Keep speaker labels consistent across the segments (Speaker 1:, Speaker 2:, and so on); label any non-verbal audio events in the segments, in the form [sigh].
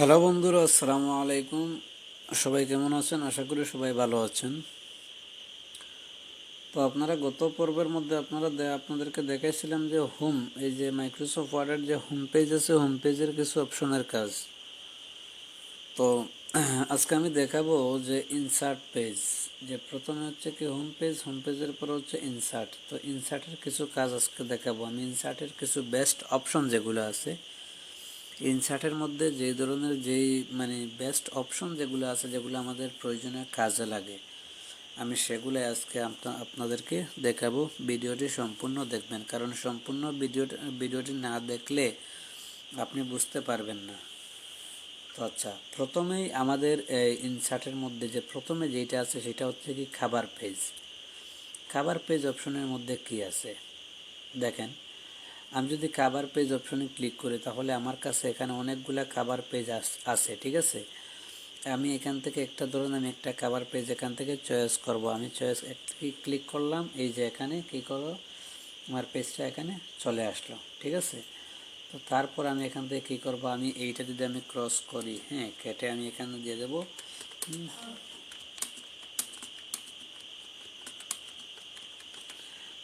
Speaker 1: Hello বন্ধুরা, আসসালামু আলাইকুম। সবাই কেমন আছেন? আশা করি সবাই ভালো আছেন। তো আপনারা গত পর্বের মধ্যে আপনারা আপনাদেরকে দেখাইছিলাম যে হোম, এই যে মাইক্রোসফট ওয়ার্ডের যে হোম পেজ আছে, হোম পেজের কিছু অপশনের কাজ। তো [clears throat] আজকে আমি দেখাবো যে ইনসার্ট পেজ যে প্রথমে হচ্ছে কি হোম পেজ, হোম পেজের পরে হচ্ছে ইনসার্ট তো ইনসার্টের কিছু কাজ আজকে দেখাবো। আমি ইনসার্টের কিছু বেস্ট অপশন যেগুলো আছে ইনসার্টের মধ্যে যে ধরনের যেই মানে বেস্ট অপশন যেগুলো আছে, যেগুলো আমাদের প্রয়োজনে কাজে লাগে, আমি সেগুলো আজকে আপনা- আপনাদেরকে দেখাবো। ভিডিওটি সম্পূর্ণ দেখবেন, কারণ সম্পূর্ণ ভিডিওটি ভিডিওটি না দেখলে আপনি বুঝতে পারবেন না। তো আচ্ছা প্রথমেই আমাদের ইনসার্টের মধ্যে যে, প্রথমে যেটা আছে, সেটা হচ্ছে কি খাবার পেজ খাবার পেজ অপশনের মধ্যে কি আছে? দেখেন আমি যদি কাবার পেজ অপশনে ক্লিক করি, তাহলে আমার কাছে এখানে অনেকগুলা কাবার পেজ আছে, ঠিক আছে? আমি এখান থেকে একটা ধরুন আমি একটা কাভার পেজ এখান থেকে চয়েস করব। আমি চয়েস ক্লিক করলাম, এই যে এখানে, কী করো? আমার পেজটা এখানে চলে আসলো, ঠিক আছে? তো তারপর আমি এখান থেকে কী করব? আমি এইটা যদি আমি ক্রস করি হ্যাঁ কেটে আমি এখানে দিয়ে দেবো।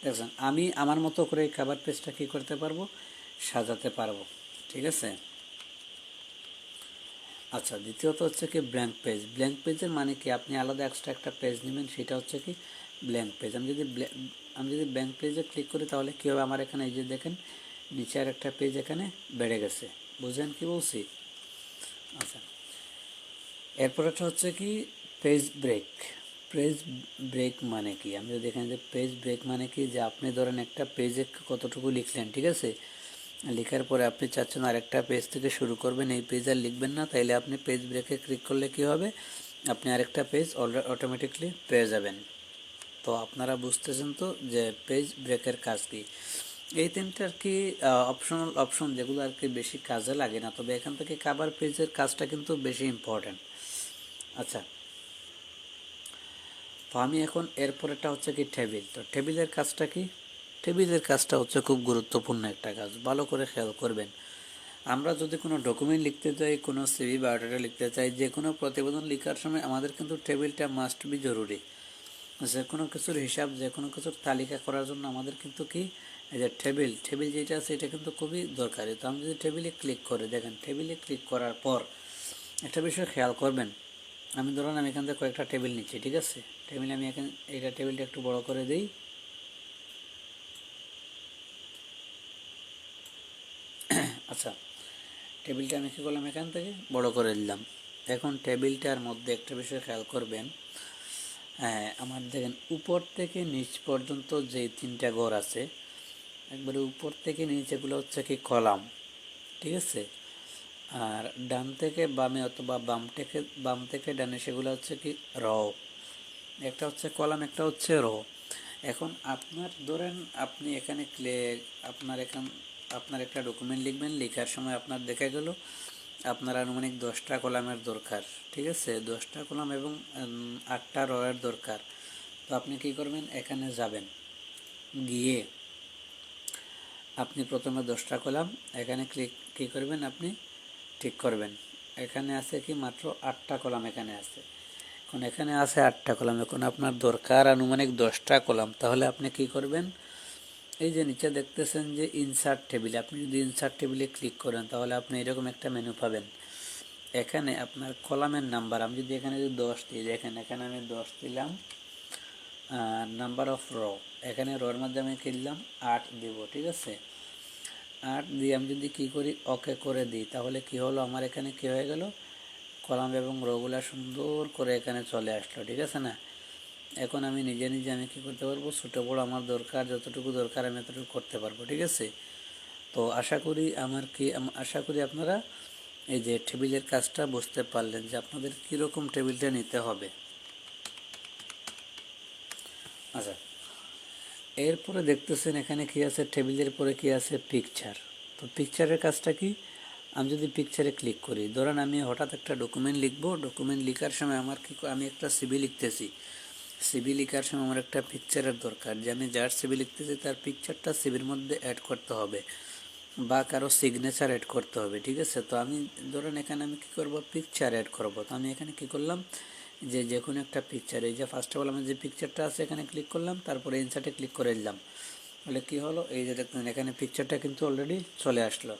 Speaker 1: দেখছেন, আমি আমার মতো করে এই খাবার পেজটা কী করতে পারব? সাজাতে পারব, ঠিক আছে? আচ্ছা দ্বিতীয়ত হচ্ছে কি ব্ল্যাঙ্ক পেজ ব্ল্যাঙ্ক পেজের মানে কি? আপনি আলাদা এক্সট্রা একটা পেজ নেবেন, সেটা হচ্ছে কি ব্ল্যাঙ্ক পেজ আমি যদি আমি যদি ব্ল্যাঙ্ক পেজে ক্লিক করি, তাহলে কী হবে? আমার এখানে এই যে দেখেন, নিচে আর একটা পেজ এখানে বেড়ে গেছে। বুঝলেন কি বলছি? আচ্ছা এরপর একটা হচ্ছে কি পেজ ব্রেক পেজ ব্রেক মানে কি? আমি যদি এখানে যে পেজ ব্রেক মানে কি? যে আপনি ধরেন একটা পেজে কতটুকু লিখলেন, ঠিক আছে? লেখার পরে আপনি চাচ্ছেন আরেকটা পেজ থেকে শুরু করবেন, এই পেজ আর লিখবেন না, তাইলে আপনি পেজ ব্রেকে ক্লিক করলে কি হবে? আপনি আরেকটা পেজ অটোমেটিকলি পেয়ে যাবেন। তো আপনারা বুঝতেছেন তো যে পেজ ব্রেকের কাজ কি? এই তিনটা আর কি অপশনাল অপশন যেগুলো আর কি বেশি কাজে লাগে না? তবে এখান থেকে কাবার পেজের কাজটা কিন্তু বেশি ইম্পর্ট্যান্ট আচ্ছা তো আমি এখন এরপরেটা হচ্ছে কি টেবিল তো টেবিলের কাজটা কি? টেবিলের কাজটা হচ্ছে খুব গুরুত্বপূর্ণ একটা কাজ। ভালো করে খেয়াল করবেন। আমরা যদি কোনো ডকুমেন্ট লিখতে চাই, কোনো সিভি বায়োডাটা লিখতে চাই, যে কোনো প্রতিবেদন লেখার সময় আমাদের কিন্তু টেবিলটা মাস্ট বি জরুরি। যে কোনো কিছুর হিসাব, যে কোনো কিছুর তালিকা করার জন্য আমাদের কিন্তু কি? এই যে টেবিল টেবিল যেটা আছে এটা কিন্তু খুবই দরকারি। তো আমি যদি টেবিলে ক্লিক করে, দেখেন টেবিলে ক্লিক করার পর একটা বিষয় খেয়াল করবেন। আমি ধরুন আমি এখান থেকে কয়েকটা টেবিল নিচ্ছি, ঠিক আছে? টেবিল আমি এখানে, এইটা টেবিলটা একটু বড় করে দিই। আচ্ছা টেবিলটা আমি কী করলাম এখান থেকে? বড় করে দিলাম। এখন টেবিলটার মধ্যে একটা বিষয় খেয়াল করবেন। হ্যাঁ আমার দেখেন, উপর থেকে নিচ পর্যন্ত যে তিনটা ঘর আছে, একবারে উপর থেকে নিচেগুলো হচ্ছে কি কলাম, ঠিক আছে? আর ডান থেকে বামে অথবা বাম থেকে বাম থেকে ডানে সেগুলো হচ্ছে কি র একটা হচ্ছে কলাম, একটা হচ্ছে র। এখন আপনার, ধরেন আপনি এখানে ক্লে, আপনার এখান, আপনার একটা ডকুমেন্ট লিখবেন, লেখার সময় আপনার দেখা গেল আপনার আনুমানিক দশটা কলামের দরকার, ঠিক আছে? দশটা কলাম এবং আটটা রয়ের দরকার। তো আপনি কি করবেন? এখানে যাবেন, গিয়ে আপনি প্রথমে দশটা কলাম, এখানে ক্লিক, কী করবেন আপনি? ঠিক করবেন। এখানে আছে কি? মাত্র আটটা কলাম এখানে আছে। এখন এখানে আছে আটটা কলাম। এখন আপনার দরকার আনুমানিক দশটা কলাম। তাহলে আপনি কি করবেন? এই যে নিচে দেখতেছেন যে ইনসার্ট টেবিল আপনি যদি ইনসার্ট টেবিলে ক্লিক করেন, তাহলে আপনি এরকম একটা মেনু পাবেন। এখানে আপনার কলামের নাম্বার আমি যদি এখানে যদি দশ দিই, দেখেন এখানে আমি দশ দিলাম নাম্বার অফ র এখানে রর মধ্যে আমি কি দিলাম? আট দিব, ঠিক আছে? আট দিয়ে আমি যদি কী করি? ওকে করে দিই। তাহলে কি হলো? আমার এখানে কি হয়ে গেল? কলাম এবং রোগুলা সুন্দর করে এখানে চলে আসলো, ঠিক আছে না? এখন আমি নিজে নিজে আমি কী করতে পারব? ছোটো বড় আমার দরকার, যতটুকু দরকার আমি এতটুকু করতে পারব, ঠিক আছে? তো আশা করি আমার কি আশা করি আপনারা এই যে টেবিলের কাজটা বুঝতে পারলেন যে আপনাদের কীরকম টেবিলটা নিতে হবে। আচ্ছা এরপরে দেখতেছেন এখানে কি আছে, টেবিলের পরে কি আছে পিকচার তো পিকচারের কাজটা কি? আমি যদি পিকচারে ক্লিক করি, ধরেন আমি হঠাৎ একটা ডকুমেন্ট লিখব ডকুমেন্ট লেখার সময় আমার কি আমি একটা সিবি লিখতেছি। সিবি লেখার সময় আমার একটা পিকচারের দরকার, যে আমি যার সিবি লিখতেছি তার পিকচারটা সিবির মধ্যে অ্যাড করতে হবে বা কারও সিগনেচার অ্যাড করতে হবে, ঠিক আছে? তো আমি ধরেন এখানে আমি কী করব? পিকচার অ্যাড করব। তো আমি এখানে কী করলাম? যে যে কোনো একটা পিকচার এই যে ফার্স্ট অফ অল আমি যে পিকচারটা আছে এখানে ক্লিক করলাম, তারপরে ইনসার্টে ক্লিক করে দিলাম। তাহলে কী হলো? এই যে দেখুন, এখানে পিকচারটা কিন্তু অলরেডি চলে আসলো।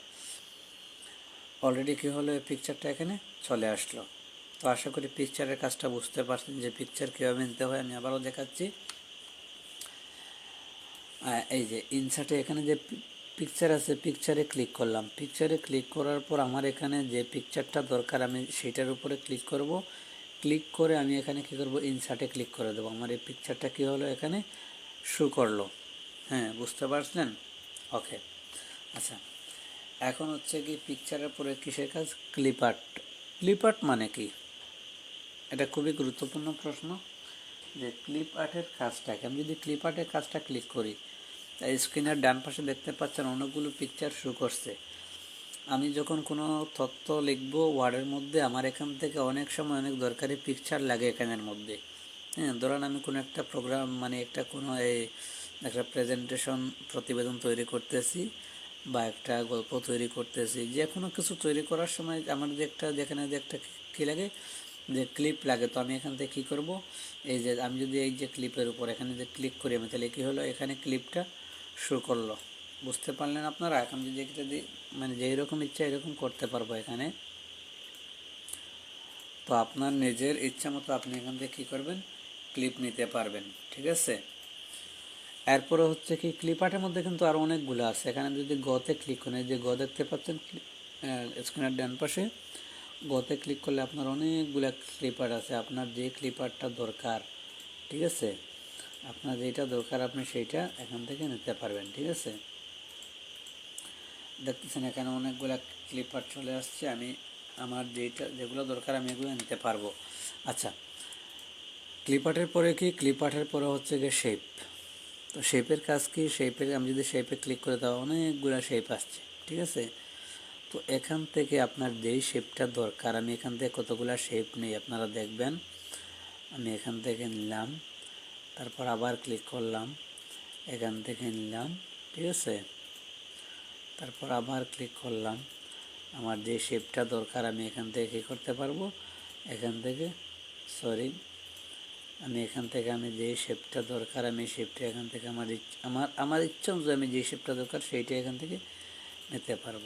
Speaker 1: অলরেডি কী হলো এই পিকচারটা এখানে? চলে আসলো। তো আশা করি পিকচারের কাজটা বুঝতে পারছেন যে পিকচার কীভাবে নিতে হয়, আমি আবারও দেখাচ্ছি। এই যে ইনসার্টে এখানে যে পিকচার আছে পিকচারে ক্লিক করলাম। পিকচারে ক্লিক করার পর আমার এখানে যে পিকচারটা দরকার, আমি সেটার উপরে ক্লিক করব। ক্লিক করে আমি এখানে কি করব? ইনসার্টে ক্লিক করে দেবো। আমার এই পিকচারটা কী হলো এখানে? শু করল। হ্যাঁ বুঝতে পারছেন? ওকে আচ্ছা। এখন হচ্ছে কি পিকচারের পরে কিসের কাজ? ক্লিপ আর্ট ক্লিপ আর্ট মানে কি? এটা খুবই গুরুত্বপূর্ণ প্রশ্ন যে ক্লিপ আর্টের কাজটা কি? আমি যদি ক্লিপ আর্টের কাজটা ক্লিক করি তাই স্ক্রিনের ডান পাশে দেখতে পাচ্ছেন অনেকগুলো পিকচার শো করছে। আমি যখন কোনো তথ্য লিখব ওয়ার্ডের মধ্যে আমার এখান থেকে অনেক সময় অনেক দরকারি পিকচার লাগে এখানের মধ্যে। হ্যাঁ ধরেন আমি কোনো একটা প্রোগ্রাম মানে একটা কোনো এই একটা প্রেজেন্টেশন প্রতিবেদন তৈরি করতেছি বা একটা গল্প তৈরি করতেছি। যে কোনো কিছু তৈরি করার সময় আমার যে একটা যেখানে যে একটা কী লাগে, যে ক্লিপ লাগে। তো আমি এখান থেকে কী করব? এই যে আমি যদি এই যে ক্লিপের উপর এখানে যে ক্লিক করি আমি, তাহলে কী হলো? এখানে ক্লিপটা শো করল। বুঝতে পারলেন আপনারা? এখন যদি এটা মানে যেই রকম ইচ্ছা এরকম করতে পারব এখানে। তো আপনার নিজের ইচ্ছা মতো আপনি এখান থেকে কী করবেন? ক্লিপ নিতে পারবেন। ঠিক আছে? এরপরে হচ্ছে কি ক্লিপার্টের মধ্যে কিন্তু আরও অনেকগুলো আছে। এখানে যদি গতে ক্লিক করেন যে গ দেখতে পাচ্ছেন স্ক্রিনের ডান পাশে, গতে ক্লিক করলে আপনার অনেকগুলো ক্লিপার আছে। আপনার যে ক্লিপারটা দরকার, ঠিক আছে? আপনার যেটা দরকার, আপনি সেইটা এখান থেকে নিতে পারবেন, ঠিক আছে? দেখতেছেন এখানে অনেকগুলো ক্লিপার চলে আসছে। আমি আমার যেটা, যেগুলো দরকার, আমি এগুলো নিতে পারব। আচ্ছা ক্লিপার্টের পরে কি? ক্লিপার্টের পরে হচ্ছে গিয়ে শেপ তো শেপের কাজ কি? শেপের আমি যদি শেপে ক্লিক করে দেওয়া অনেকগুলো শেপ আসছে, ঠিক আছে? তো এখান থেকে আপনার যেই শেপটা দরকার, আমি এখান থেকে কতগুলো শেপ নেই, আপনারা দেখবেন। আমি এখান থেকে নিলাম, তারপর আবার ক্লিক করলাম, এখান থেকে নিলাম, ঠিক আছে? তারপর আবার ক্লিক করলাম, আমার যে শেপটা দরকার, আমি এখান থেকে কী করতে পারব? এখান থেকে সরি আমি এখান থেকে আমি যে শেপটা দরকার, আমি শেপটা এখান থেকে আমার আমার আমার ইচ্ছা অনুযায়ী আমি যে শেপটা দরকার সেইটা এখান থেকে নিতে পারব।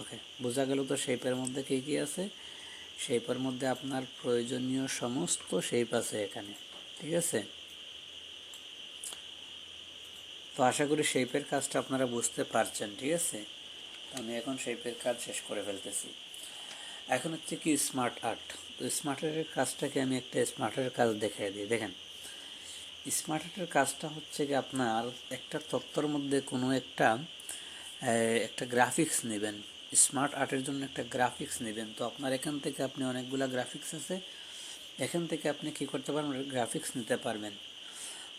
Speaker 1: ওকে বোঝা গেল তো শেপের মধ্যে কী কী আছে? শেপের মধ্যে আপনার প্রয়োজনীয় সমস্ত শেপ আছে এখানে, ঠিক আছে? তো আশা করি শেপের কাজটা আপনারা বুঝতে পারছেন, ঠিক আছে? আমি এখন শেপের কাজ শেষ করে ফেলতেছি। এখন হচ্ছে কি স্মার্ট আর্ট তো স্মার্ট আর্টের কাজটাকে আমি একটা স্মার্ট আর্টের কাজ দেখাই দিই। দেখেন স্মার্ট আর্টের কাজটা হচ্ছে কি আপনার একটা তত্ত্বর মধ্যে কোনো একটা একটা গ্রাফিক্স নেবেন। স্মার্ট আর্টের জন্য একটা গ্রাফিক্স নেবেন। তো আপনার এখান থেকে আপনি অনেকগুলো গ্রাফিক্স আছে। এখান থেকে আপনি কি করতে পারবেন? গ্রাফিক্স নিতে পারবেন।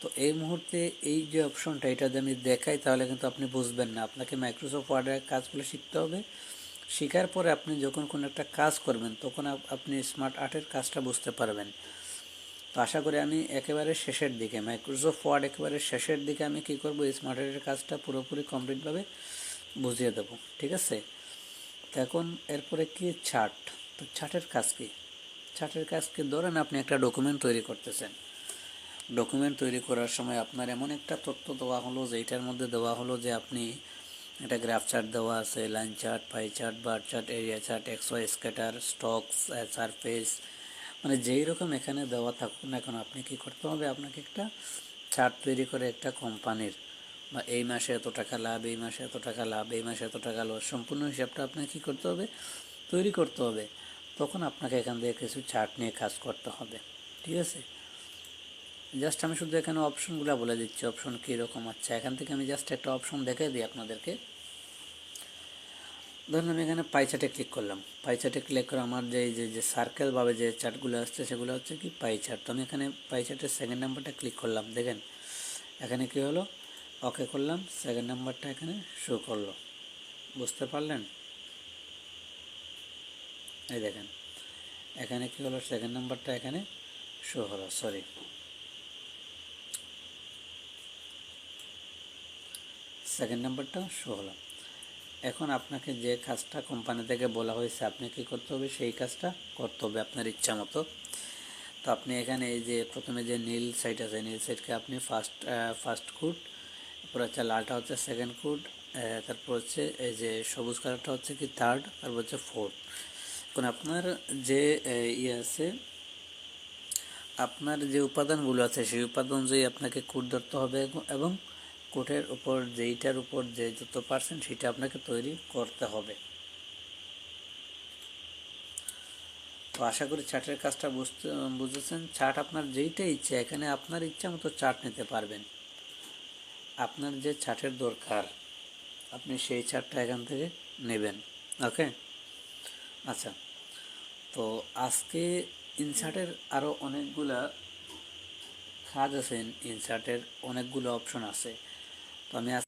Speaker 1: তো এই মুহূর্তে এই যে অপশনটা এটা যদি আমি দেখাই, তাহলে কিন্তু আপনি বুঝবেন না। আপনাকে মাইক্রোসফট ওয়ার্ডের কাজগুলো শিখতে হবে। শেখার পরে আপনি যখন কোনো একটা কাজ করবেন, তখন আপনি স্মার্ট আর্টের কাজটা বুঝতে পারবেন। তো আশা করি আমি একেবারে শেষের দিকে মাইক্রোসফট ওয়ার্ড একেবারে শেষের দিকে আমি কী করব স্মার্ট আর্টের কাজটা পুরোপুরি কমপ্লিটভাবে বুঝিয়ে দেবো, ঠিক আছে? তো এখন এরপরে কি চার্ট? তো চার্টের কাজ কি? চার্টের কাজ কি? ধরেন আপনি একটা ডকুমেন্ট তৈরি করতেছেন। ডকুমেন্ট তৈরি করার সময় আপনার এমন একটা তথ্য দেওয়া হলো যে যেটার মধ্যে দেওয়া হলো যে আপনি একটা গ্রাফ চার্ট দেওয়া আছে line chart pie chart bar chart area chart X Y scatter stocks surface মানে যেই রকম এখানে দেওয়া থাকুক না কেন, আপনি কি করতে হবে? আপনাকে একটা চার্ট তৈরি করে একটা কোম্পানির বা এই মাসে এত টাকা লাভ, এই মাসে এত টাকা লাভ, এই মাসে এত টাকা লস সম্পূর্ণ হিসাবটা আপনাকে কী করতে হবে? তৈরি করতে হবে। তখন আপনাকে এখান থেকে কিছু চার্ট নিয়ে কাজ করতে হবে। ঠিক আছে? জাস্ট আমি শুধু এখানে অপশনগুলো বলে দিচ্ছি অপশন কীরকম আচ্ছা এখান থেকে আমি জাস্ট একটা অপশন দেখে দিই আপনাদেরকে। ধরুন আমি এখানে পাই চার্টে ক্লিক করলাম। পাই চার্টে ক্লিক করে আমার যে যে যে সার্কেলভাবে যে চার্টগুলো আসছে, সেগুলো হচ্ছে কি পাই চার্ট তো আমি এখানে পাই চার্টের সেকেন্ড নাম্বারটা ক্লিক করলাম, দেখেন। এখানে কি হলো? ওকে করলাম সেকেন্ড নাম্বারটা এখানে শো করল। বুঝতে পারলেন? এই দেখেন। এখানে কি হলো? সেকেন্ড নাম্বারটা এখানে শো হলো সরি সেকেন্ড নাম্বারটা শো হলো। এখন আপনাকে যে কাজটা কোম্পানি থেকে বলা হয়েছে, আপনি কি করতে হবে? সেই কাজটা করতে হবে আপনার ইচ্ছা মতো। তো আপনি এখানে এই যে প্রথমে যে নীল সাইড আছে, নীল সাইডকে আপনি ফার্স্ট ফার্স্ট কোড তারপর হচ্ছে লালটা হচ্ছে সেকেন্ড কোড তারপর হচ্ছে এই যে সবুজ কালারটা হচ্ছে কি থার্ড তারপর হচ্ছে ফোর্থ এখন আপনার যে ইয়ে আছে, আপনার যে উপাদানগুলো আছে, সেই উপাদান অনুযায়ী আপনাকে কোড ধরতে হবে এবং কোটের উপর, যেইটার উপর যে যত পার্সেন্ট সেটা আপনাকে তৈরি করতে হবে। তো আশা করি চার্টের কাজটা বুঝতে, বুঝেছেন। চার্ট আপনার যেইটা ইচ্ছা, এখানে আপনার ইচ্ছা মতো চার্ট নিতে পারবেন। আপনার যে চার্টের দরকার, আপনি সেই চার্টটা এখান থেকে নেবেন, ওকে? আচ্ছা তো আজকে ইনসার্টের আরও অনেকগুলা কাজ আছে, ইনসার্টের অনেকগুলো অপশন আছে। তো আমি আজ